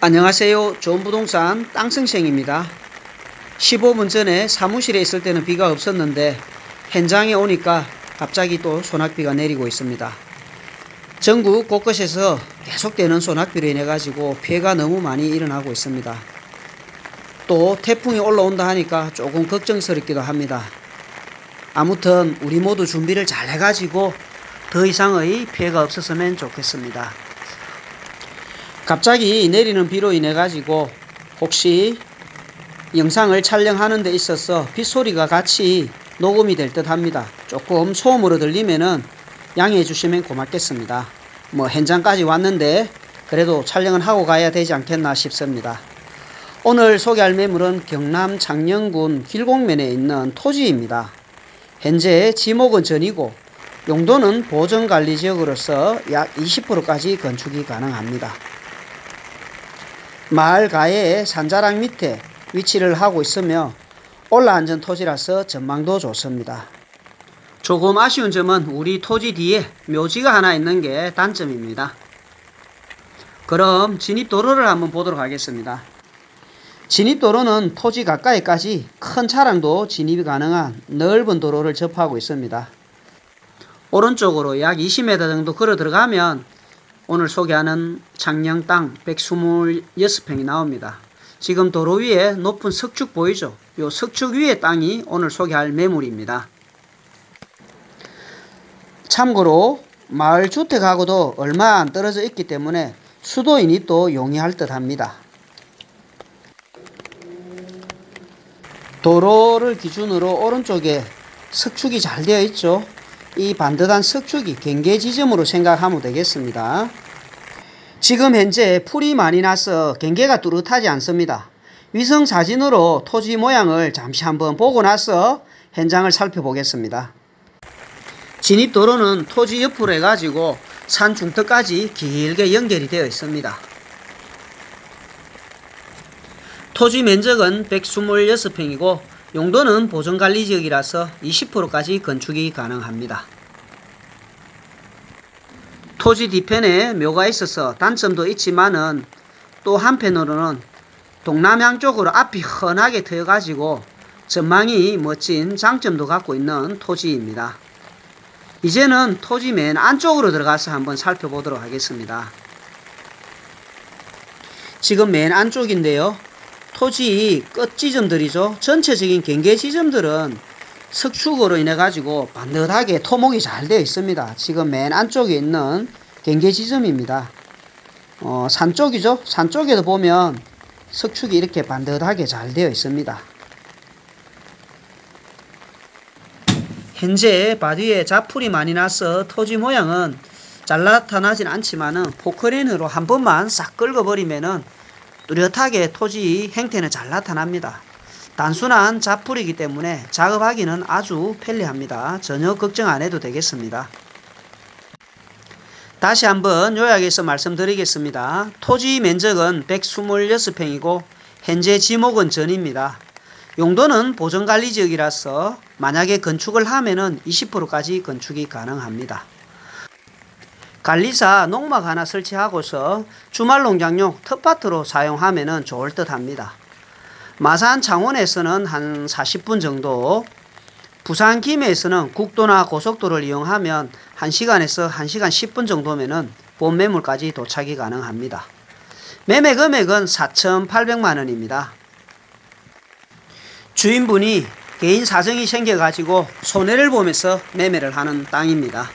안녕하세요. 좋은 부동산 땅승생입니다. 15분 전에 사무실에 있을 때는 비가 없었는데 현장에 오니까 갑자기 또 소낙비가 내리고 있습니다. 전국 곳곳에서 계속되는 소낙비로 인해 가지고 피해가 너무 많이 일어나고 있습니다. 또 태풍이 올라온다 하니까 조금 걱정스럽기도 합니다. 아무튼 우리 모두 준비를 잘 해가지고 더 이상의 피해가 없었으면 좋겠습니다. 갑자기 내리는 비로 인해 가지고 혹시 영상을 촬영하는 데 있어서 빗소리가 같이 녹음이 될 듯 합니다. 조금 소음으로 들리면은 양해해 주시면 고맙겠습니다. 뭐 현장까지 왔는데 그래도 촬영은 하고 가야 되지 않겠나 싶습니다. 오늘 소개할 매물은 경남 창녕군 길곡면에 있는 토지입니다. 현재 지목은 전이고 용도는 보전관리지역으로서 약 20%까지 건축이 가능합니다. 마을 가해의 산자락 밑에 위치를 하고 있으며 올라앉은 토지라서 전망도 좋습니다. 조금 아쉬운 점은 우리 토지 뒤에 묘지가 하나 있는 게 단점입니다. 그럼 진입도로를 한번 보도록 하겠습니다. 진입도로는 토지 가까이까지 큰 차량도 진입이 가능한 넓은 도로를 접하고 있습니다. 오른쪽으로 약 20m 정도 걸어 들어가면 오늘 소개하는 창녕 땅 126평이 나옵니다. 지금 도로 위에 높은 석축 보이죠? 요 석축 위에 땅이 오늘 소개할 매물입니다. 참고로 마을 주택하고도 얼마 안 떨어져 있기 때문에 수도인이 또 용이할 듯 합니다. 도로를 기준으로 오른쪽에 석축이 잘 되어 있죠. 이 반듯한 석축이 경계 지점으로 생각하면 되겠습니다. 지금 현재 풀이 많이 나서 경계가 뚜렷하지 않습니다. 위성 사진으로 토지 모양을 잠시 한번 보고 나서 현장을 살펴보겠습니다. 진입도로는 토지 옆으로 해가지고 산 중턱까지 길게 연결이 되어 있습니다. 토지 면적은 126평이고 용도는 보존관리 지역이라서 20%까지 건축이 가능합니다. 토지 뒤편에 묘가 있어서 단점도 있지만은 또 한편으로는 동남향 쪽으로 앞이 훤하게 트여가지고 전망이 멋진 장점도 갖고 있는 토지입니다. 이제는 토지 맨 안쪽으로 들어가서 한번 살펴보도록 하겠습니다. 지금 맨 안쪽인데요. 토지 끝 지점들이죠. 전체적인 경계 지점들은 석축으로 인해 가지고 반듯하게 토목이 잘 되어 있습니다. 지금 맨 안쪽에 있는 경계 지점입니다. 어, 산 쪽이죠. 산 쪽에도 보면 석축이 이렇게 반듯하게 잘 되어 있습니다. 현재 바위에 자풀이 많이 나서 토지 모양은 잘 나타나진 않지만은 포크레인으로 한 번만 싹 긁어버리면은 뚜렷하게 토지 행태는 잘 나타납니다. 단순한 자풀이기 때문에 작업하기는 아주 편리합니다. 전혀 걱정 안 해도 되겠습니다. 다시 한번 요약해서 말씀드리겠습니다. 토지 면적은 126평이고 현재 지목은 전입니다. 용도는 보존관리 지역이라서 만약에 건축을 하면은 20%까지 건축이 가능합니다. 관리사 농막 하나 설치하고서 주말 농장용 텃밭으로 사용하면 좋을 듯 합니다. 마산 창원에서는 한 40분 정도, 부산 김해에서는 국도나 고속도로를 이용하면 1시간에서 1시간 10분 정도면은 본 매물까지 도착이 가능합니다. 매매 금액은 4,800만 원입니다. 주인분이 개인 사정이 생겨가지고 손해를 보면서 매매를 하는 땅입니다.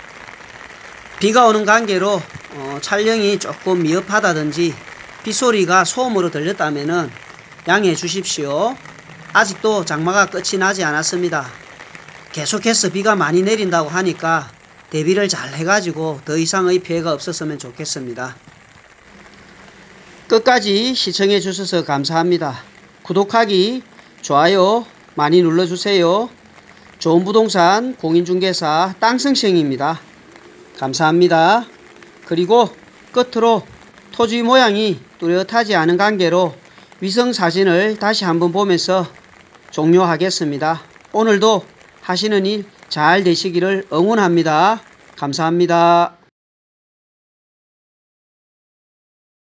비가 오는 관계로 어, 촬영이 조금 미흡하다든지 빗소리가 소음으로 들렸다면은 양해해 주십시오. 아직도 장마가 끝이 나지 않았습니다. 계속해서 비가 많이 내린다고 하니까 대비를 잘 해가지고 더 이상의 피해가 없었으면 좋겠습니다. 끝까지 시청해 주셔서 감사합니다. 구독하기, 좋아요 많이 눌러주세요. 좋은 부동산 공인중개사 땅승생입니다. 감사합니다. 그리고 끝으로 토지 모양이 뚜렷하지 않은 관계로 위성 사진을 다시 한번 보면서 종료하겠습니다. 오늘도 하시는 일 잘 되시기를 응원합니다. 감사합니다.